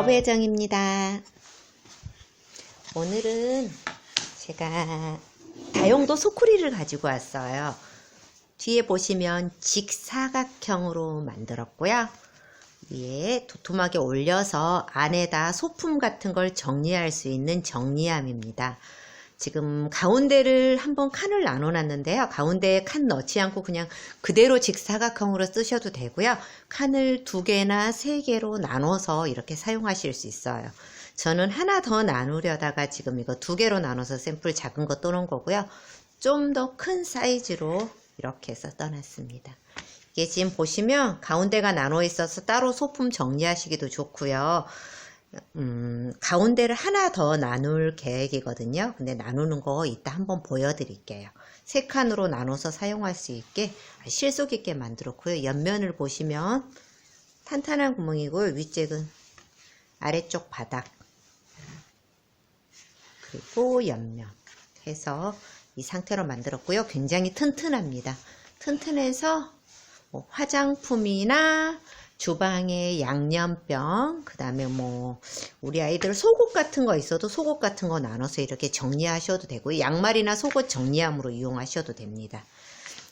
러브혜정입니다. 오늘은 제가 다용도 소쿠리를 가지고 왔어요. 뒤에 보시면 직사각형으로 만들었고요. 위에 도톰하게 올려서 안에다 소품 같은 걸 정리할 수 있는 정리함입니다. 지금 가운데를 한번 칸을 나눠 놨는데요. 가운데에 칸 넣지 않고 그냥 그대로 직사각형으로 쓰셔도 되고요. 칸을 두 개나 세 개로 나눠서 이렇게 사용하실 수 있어요. 저는 하나 더 나누려다가 지금 이거 두 개로 나눠서 샘플 작은 거 떠놓은 거고요. 좀 더 큰 사이즈로 이렇게 해서 떠났습니다. 이게 지금 보시면 가운데가 나눠 있어서 따로 소품 정리하시기도 좋고요. 음, 가운데를 하나 더 나눌 계획이거든요. 근데 나누는 거 이따 한번 보여드릴게요. 세 칸으로 나눠서 사용할 수 있게 실속 있게 만들었고요. 옆면을 보시면 탄탄한 구멍이고요. 윗잭은 아래쪽 바닥 그리고 옆면 해서 이 상태로 만들었고요. 굉장히 튼튼합니다. 튼튼해서 뭐 화장품이나 주방에 양념병, 그 다음에 뭐, 우리 아이들 속옷 같은 거 있어도 속옷 같은 거 나눠서 이렇게 정리하셔도 되고, 양말이나 속옷 정리함으로 이용하셔도 됩니다.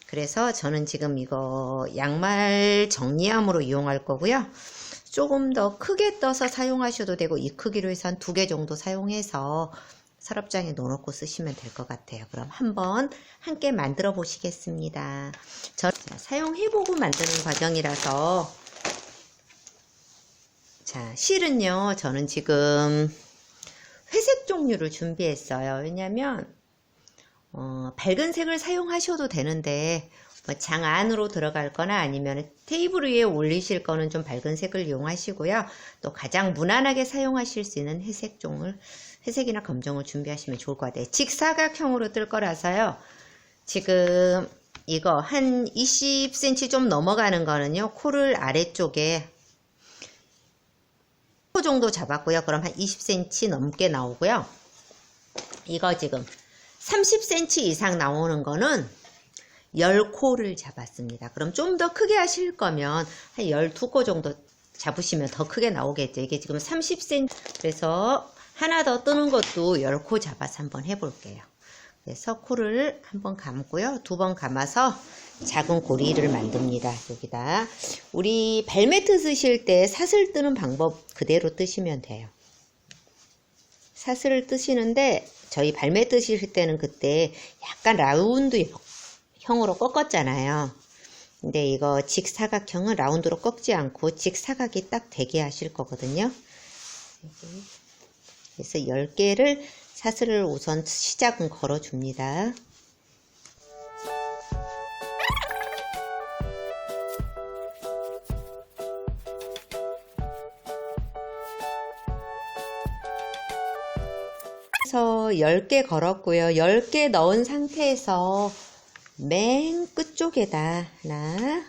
그래서 저는 지금 이거 양말 정리함으로 이용할 거고요. 조금 더 크게 떠서 사용하셔도 되고, 이 크기로 해서 한 두 개 정도 사용해서 서랍장에 넣어놓고 쓰시면 될 것 같아요. 그럼 한번 함께 만들어 보시겠습니다. 저 사용해보고 만드는 과정이라서 자, 실은요, 저는 지금 회색 종류를 준비했어요. 왜냐면, 어, 밝은 색을 사용하셔도 되는데, 뭐 장 안으로 들어갈 거나 아니면 테이블 위에 올리실 거는 좀 밝은 색을 이용하시고요. 또 가장 무난하게 사용하실 수 있는 회색 종을, 회색이나 검정을 준비하시면 좋을 것 같아요. 직사각형으로 뜰 거라서요. 지금 이거 한 20cm 좀 넘어가는 거는요. 코를 아래쪽에 코 정도 잡았고요. 그럼 한 20cm 넘게 나오고요. 이거 지금 30cm 이상 나오는 거는 10코를 잡았습니다. 그럼 좀 더 크게 하실 거면 한 12코 정도 잡으시면 더 크게 나오겠죠. 이게 지금 30cm 그래서 하나 더 뜨는 것도 10코 잡아서 한번 해볼게요. 그래서 코를 한번 감고요. 두 번 감아서 작은 고리를 만듭니다. 여기다 우리 발매트 쓰실 때 사슬 뜨는 방법 그대로 뜨시면 돼요. 사슬을 뜨시는데 저희 발매 뜨실 때는 그때 약간 라운드 형으로 꺾었잖아요. 근데 이거 직사각형은 라운드로 꺾지 않고 직사각이 딱 되게 하실 거거든요. 그래서 10개를 사슬을 우선 시작은 걸어줍니다. 그래서 10개 걸었고요. 10개 넣은 상태에서 맨 끝쪽에다 하나,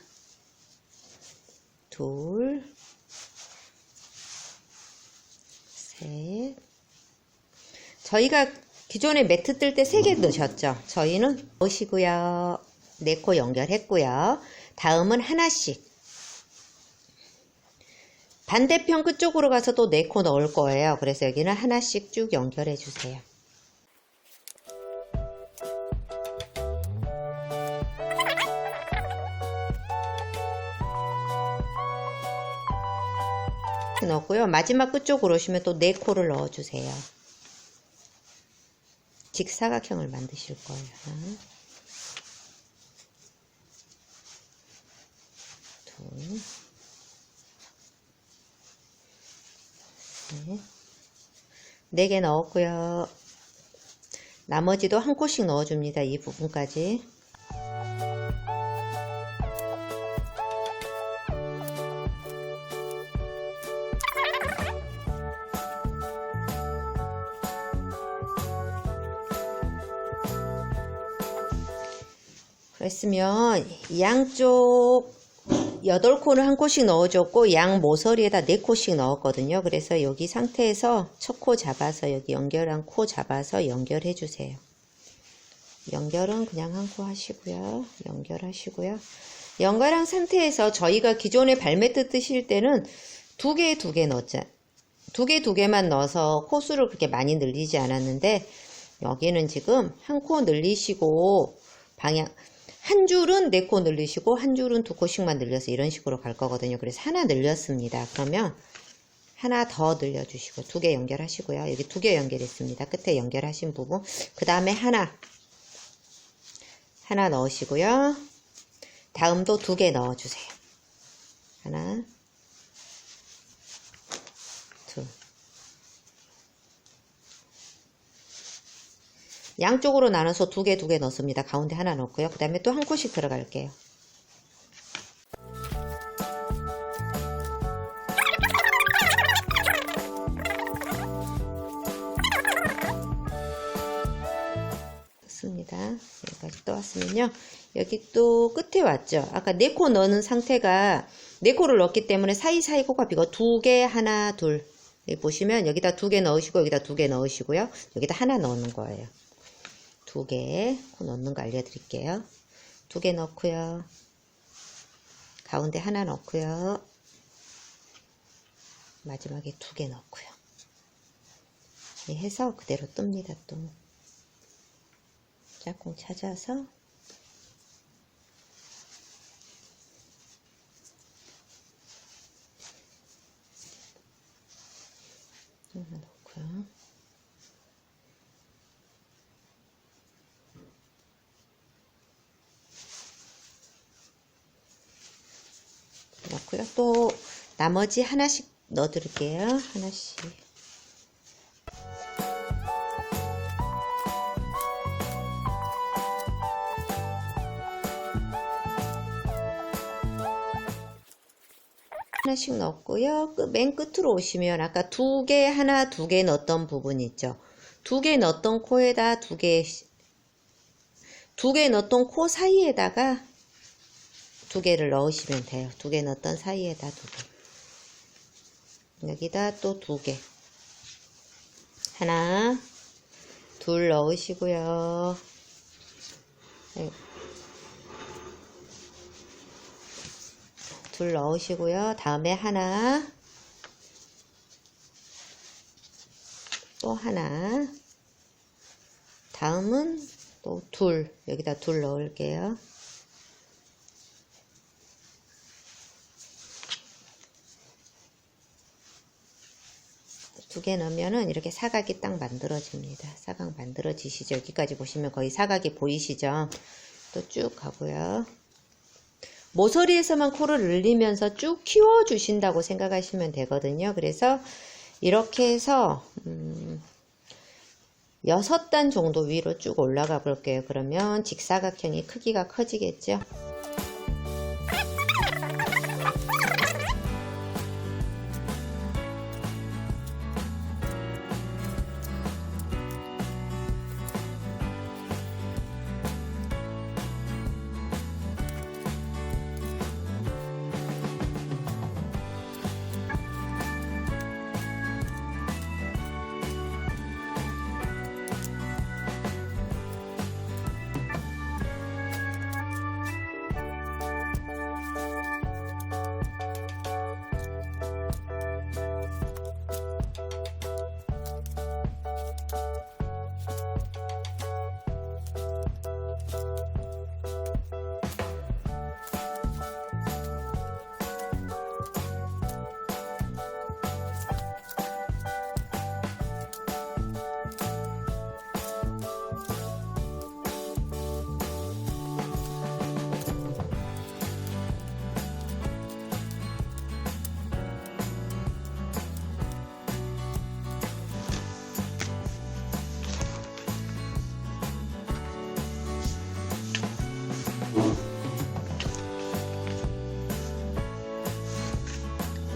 둘, 셋. 저희가 기존에 매트 뜰 때 3개 넣으셨죠? 저희는 넣으시고요. 4코 연결했고요. 다음은 하나씩 반대편 끝쪽으로 가서 또 4코 넣을 거예요. 그래서 여기는 하나씩 쭉 연결해 주세요. 넣었고요. 마지막 끝쪽으로 오시면 또 4코를 넣어주세요. 직사각형을 만드실 거예요. 둘, 네 개 넣었고요. 나머지도 한 코씩 넣어줍니다. 이 부분까지. 그랬으면 양쪽 8코는 한 코씩 넣어줬고 양 모서리에다 4코씩 넣었거든요. 그래서 여기 상태에서 첫 코 잡아서 여기 연결한 코 잡아서 연결해 주세요. 연결은 그냥 한 코 하시고요. 연결하시고요. 연결한 상태에서 저희가 기존에 발매트 뜨실 때는 두 개, 두 개 넣자. 두 개 두 개만 넣어서 코수를 그렇게 많이 늘리지 않았는데 여기는 지금 한 코 늘리시고 방향 한 줄은 네코 늘리시고 한 줄은 두 코씩만 늘려서 이런 식으로 갈 거거든요. 그래서 하나 늘렸습니다. 그러면 하나 더 늘려주시고 두 개 연결하시고요. 여기 두 개 연결했습니다. 끝에 연결하신 부분 그 다음에 하나 하나 넣으시고요. 다음도 두 개 넣어주세요. 하나 양쪽으로 나눠서 두 개 두 개 넣습니다. 가운데 하나 넣고요. 그 다음에 또 한 코씩 들어갈게요. 좋습니다. 여기까지 또 왔으면요. 여기 또 끝에 왔죠. 아까 네 코 넣는 상태가 네 코를 넣었기 때문에 사이사이 코가 비고 두 개, 하나, 둘. 여기 보시면 여기다 두 개 넣으시고 여기다 두 개 넣으시고요. 여기다 하나 넣는 거예요. 두 개 코 넣는 거 알려드릴게요. 두 개 넣고요. 가운데 하나 넣고요. 마지막에 두 개 넣고요. 이 해서 그대로 뜹니다. 또 짝꿍 찾아서 하나 넣고요. 넣고요. 또 나머지 하나씩 넣어드릴게요. 하나씩. 하나씩 넣었고요. 그 맨 끝으로 오시면 아까 두 개, 하나, 두 개 넣었던 부분 있죠. 두 개 넣었던 코에다 두 개, 두 개 넣었던 코 사이에다가 두 개를 넣으시면 돼요. 두 개 넣었던 사이에다 두 개. 여기다 또 두 개. 하나, 둘 넣으시고요. 네. 둘 넣으시고요. 다음에 하나, 또 하나, 다음은 또 둘, 여기다 둘 넣을게요. 두 개 넣으면은 이렇게 사각이 딱 만들어집니다. 사각 만들어지시죠? 여기까지 보시면 거의 사각이 보이시죠? 또 쭉 가고요. 모서리에서만 코를 늘리면서 쭉 키워주신다고 생각하시면 되거든요. 그래서 이렇게 해서 음, 6단 정도 위로 쭉 올라가 볼게요. 그러면 직사각형이 크기가 커지겠죠.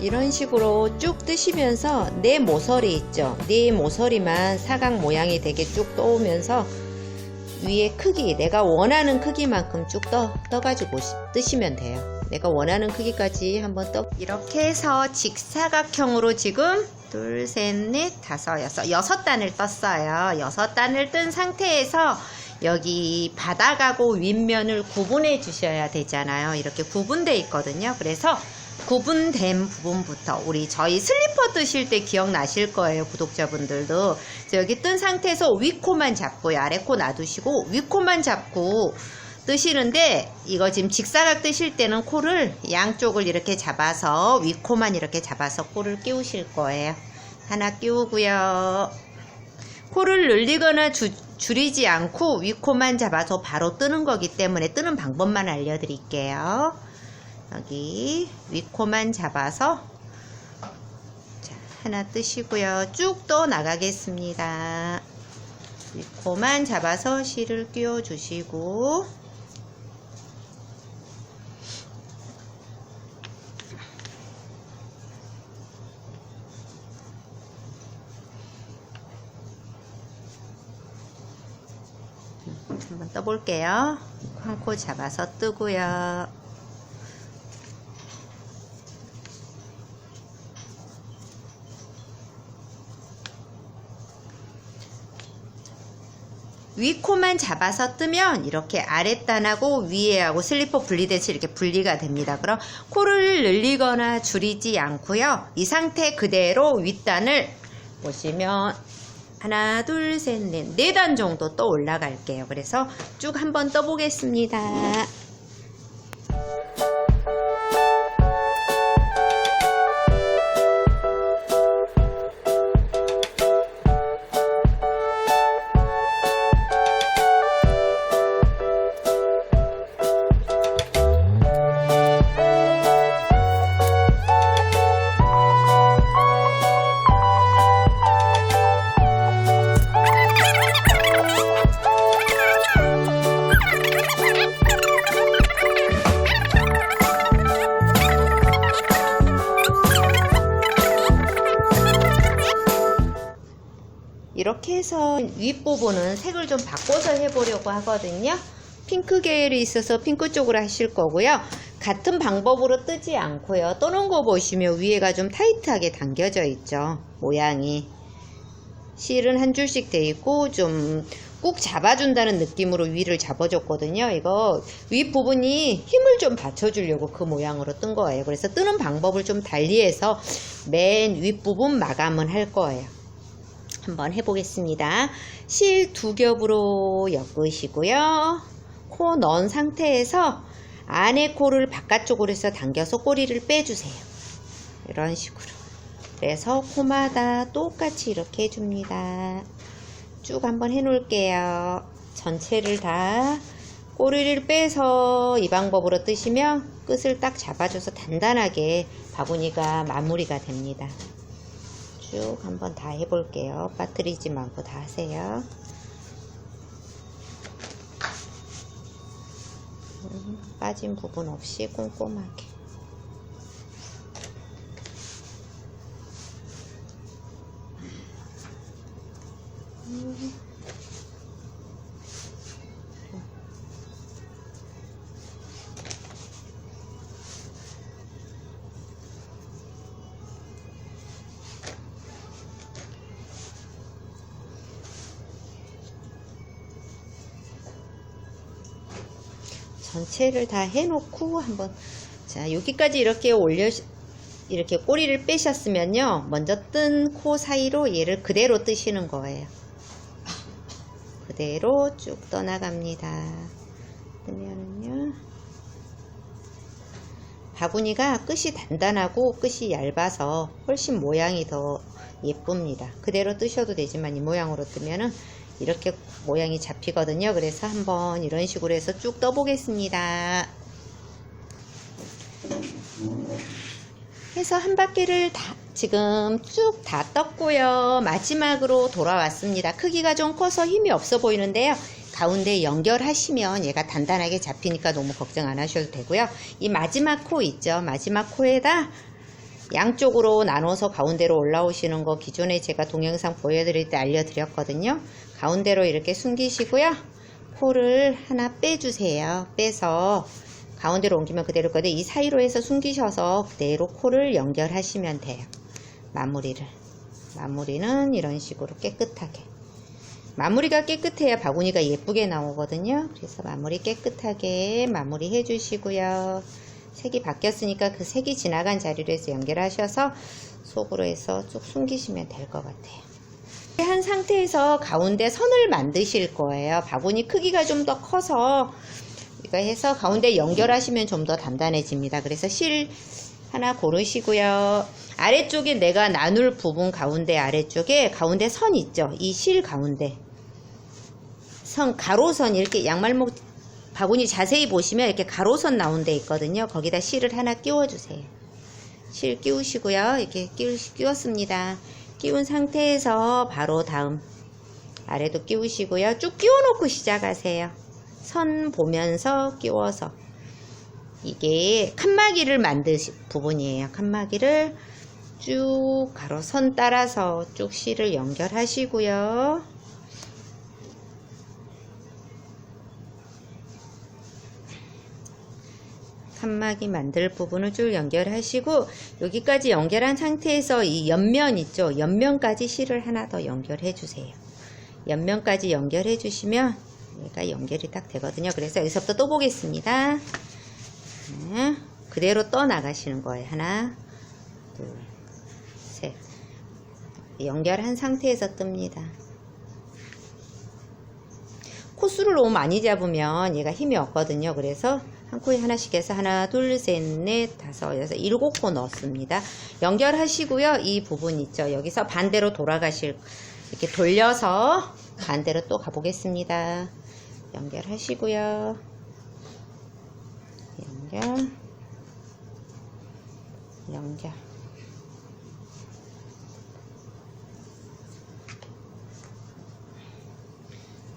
이런 식으로 쭉 뜨시면서 내 모서리 있죠. 내 모서리만 사각 모양이 되게 쭉 떠오면서 위에 크기, 내가 원하는 크기만큼 쭉 떠, 떠가지고 시- 뜨시면 돼요. 내가 원하는 크기까지 한번 떠. 이렇게 해서 직사각형으로 지금 둘, 셋, 넷, 다섯, 여섯, 여섯 단을 떴어요. 여섯 단을 뜬 상태에서 여기 바닥하고 윗면을 구분해 주셔야 되잖아요. 이렇게 구분돼 있거든요. 그래서 구분된 부분부터 우리 저희 슬리퍼 뜨실 때 기억나실 거예요 구독자분들도 여기 뜬 상태에서 위코만 잡고요 아래 코 놔두시고 위코만 잡고 뜨시는데 이거 지금 직사각 뜨실 때는 코를 양쪽을 이렇게 잡아서 위코만 이렇게 잡아서 코를 끼우실 거예요 하나 끼우고요 코를 늘리거나 주- 줄이지 않고 위코만 잡아서 바로 뜨는 거기 때문에 뜨는 방법만 알려드릴게요. 여기 위코만 잡아서 자, 하나 뜨시고요. 쭉떠 나가겠습니다. 위코만 잡아서 실을 끼워 주시고 한번 떠볼게요. 한코 잡아서 뜨고요. 위 코만 잡아서 뜨면 이렇게 아랫단하고 위에하고 슬리퍼 분리돼서 이렇게 분리가 됩니다. 그럼 코를 늘리거나 줄이지 않고요. 이 상태 그대로 윗단을 보시면 하나, 둘, 셋, 넷, 네 단 정도 또 올라갈게요. 그래서 쭉 한번 떠보겠습니다. 이렇게 해서 윗부분은 색을 좀 바꿔서 해보려고 하거든요. 핑크 계열이 있어서 핑크 쪽으로 하실 거고요. 같은 방법으로 뜨지 않고요. 떠는 거 보시면 위에가 좀 타이트하게 당겨져 있죠. 모양이. 실은 한 줄씩 돼 있고 좀 꾹 잡아준다는 느낌으로 위를 잡아줬거든요. 이거 윗부분이 힘을 좀 받쳐주려고 그 모양으로 뜬 거예요. 그래서 뜨는 방법을 좀 달리해서 맨 윗부분 마감은 할 거예요. 한번 해보겠습니다. 실 두 겹으로 엮으시고요. 코 넣은 상태에서 안에 코를 바깥쪽으로 해서 당겨서 꼬리를 빼주세요. 이런 식으로. 그래서 코마다 똑같이 이렇게 해줍니다. 쭉 한번 해놓을게요. 전체를 다 꼬리를 빼서 이 방법으로 뜨시면 끝을 딱 잡아줘서 단단하게 바구니가 마무리가 됩니다. 쭉 한번 다 해볼게요. 빠뜨리지 말고 다 하세요. 음, 빠진 부분 없이 꼼꼼하게. 전체를 다 해놓고 한번 자 여기까지 이렇게 올려 이렇게 꼬리를 빼셨으면요. 먼저 뜬 코 사이로 얘를 그대로 뜨시는 거예요. 그대로 쭉 떠나갑니다. 뜨면은요. 바구니가 끝이 단단하고 끝이 얇아서 훨씬 모양이 더 예쁩니다. 그대로 뜨셔도 되지만 이 모양으로 뜨면은 이렇게 모양이 잡히거든요. 그래서 한번 이런 식으로 해서 쭉 떠보겠습니다. 해서 한 바퀴를 다 지금 쭉 다 떴고요. 마지막으로 돌아왔습니다. 크기가 좀 커서 힘이 없어 보이는데요. 가운데 연결하시면 얘가 단단하게 잡히니까 너무 걱정 안 하셔도 되고요. 이 마지막 코 있죠. 마지막 코에다 양쪽으로 나눠서 가운데로 올라오시는 거 기존에 제가 동영상 보여드릴 때 알려드렸거든요. 가운데로 이렇게 숨기시고요. 코를 하나 빼주세요. 빼서 가운데로 옮기면 그대로 거든요. 이 사이로 해서 숨기셔서 그대로 코를 연결하시면 돼요. 마무리를. 마무리는 이런 식으로 깨끗하게. 마무리가 깨끗해야 바구니가 예쁘게 나오거든요. 그래서 마무리 깨끗하게 마무리 해주시고요. 색이 바뀌었으니까 그 색이 지나간 자리로 해서 연결하셔서 속으로 해서 쭉 숨기시면 될 것 같아요. 한 상태에서 가운데 선을 만드실 거예요. 바구니 크기가 좀 더 커서 이거 해서 가운데 연결하시면 좀 더 단단해집니다. 그래서 실 하나 고르시고요. 아래쪽에 내가 나눌 부분 가운데 아래쪽에 가운데 선 있죠. 이 실 가운데 선 가로선 이렇게 양말목 바구니 자세히 보시면 이렇게 가로선 나온 데 있거든요. 거기다 실을 하나 끼워 주세요. 실 끼우시고요. 이렇게 끼우, 끼웠습니다. 끼운 상태에서 바로 다음 아래도 끼우시고요. 쭉 끼워 놓고 시작하세요. 선 보면서 끼워서 이게 칸막이를 만드신 부분이에요. 칸막이를 쭉 가로 선 따라서 쭉 실을 연결하시고요. 칸막이 만들 부분을 쭉 연결하시고 여기까지 연결한 상태에서 이 옆면 있죠? 옆면까지 실을 하나 더 연결해 주세요. 옆면까지 연결해 주시면 얘가 연결이 딱 되거든요. 그래서 여기서부터 또 보겠습니다. 네, 그대로 떠 나가시는 거예요. 하나 둘 셋. 연결한 상태에서 뜹니다. 코수를 너무 많이 잡으면 얘가 힘이 없거든요. 그래서 한 코에 하나씩 해서 하나, 둘, 셋, 넷, 다섯, 여섯, 일곱 코 넣습니다. 연결하시고요. 이 부분 있죠. 여기서 반대로 돌아가실 이렇게 돌려서 반대로 또 가보겠습니다. 연결하시고요. 연결, 연결.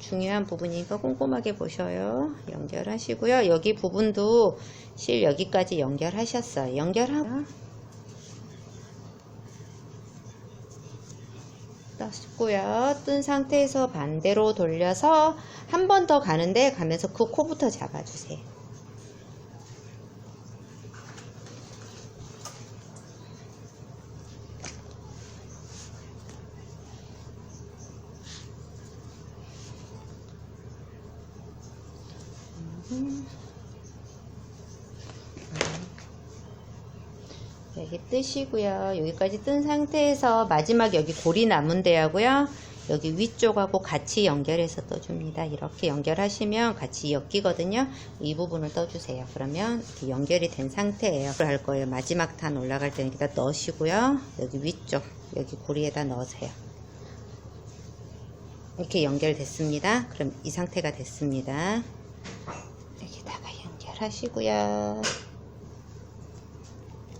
중요한 부분이니까 꼼꼼하게 보셔요. 연결하시고요. 여기 부분도 실 여기까지 연결하셨어요. 연결하고 떴고요. 뜬 상태에서 반대로 돌려서 한 번 더 가는데 가면서 그 코부터 잡아주세요. 여기 뜨시고요. 여기까지 뜬 상태에서 마지막 여기 골이 남은 데하고요. 여기 위쪽하고 같이 연결해서 떠줍니다. 이렇게 연결하시면 같이 엮이거든요. 이 부분을 떠주세요. 그러면 이렇게 연결이 된 상태예요. 할 거예요. 마지막 단 올라갈 때는 여기다 넣으시고요. 여기 위쪽 여기 고리에다 넣으세요. 이렇게 연결됐습니다. 그럼 이 상태가 됐습니다. 여기다가 연결하시고요.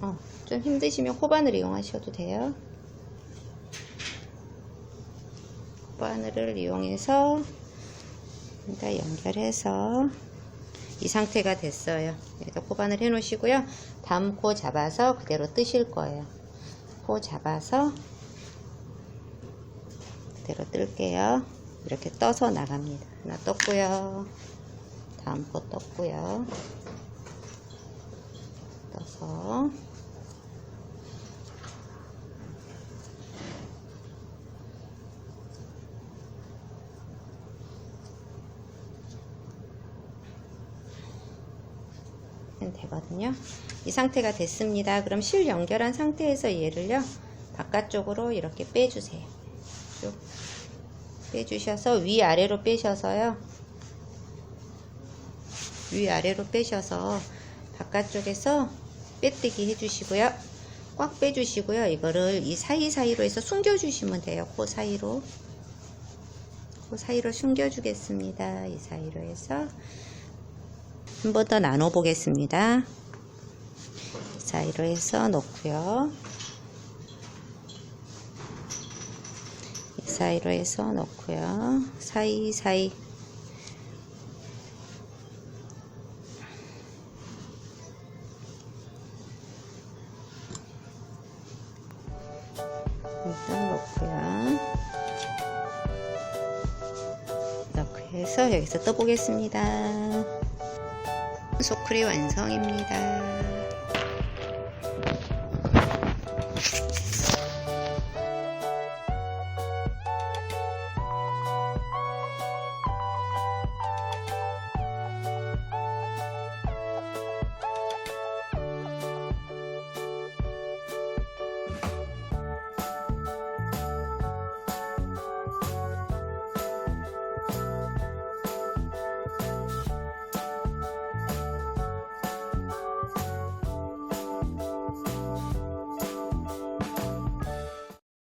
어, 좀 힘드시면 호바늘 이용하셔도 돼요. 호바늘을 이용해서 다 연결해서 이 상태가 됐어요. 여기다 호바늘 해 놓으시고요. 다음 코 잡아서 그대로 뜨실 거예요. 코 잡아서 그대로 뜰게요. 이렇게 떠서 나갑니다. 하나 떴고요. 다음 코 떴고요. 떠서 되거든요. 이 상태가 됐습니다. 그럼 실 연결한 상태에서 얘를요 바깥쪽으로 이렇게 빼주세요. 쭉 빼주셔서 위아래로 빼셔서요 위아래로 빼셔서 바깥쪽에서 빼뜨기 해주시고요. 꽉 빼주시고요. 이거를 이 사이사이로 해서 숨겨주시면 돼요. 그 사이로. 그 사이로 숨겨주겠습니다. 이 사이로 해서 한 번 더 나눠 보겠습니다. 이 사이로 해서 넣고요. 이 사이로 해서 넣고요. 사이사이 일단 넣고요. 넣고 해서 여기서 떠보겠습니다. 소쿠리 완성입니다.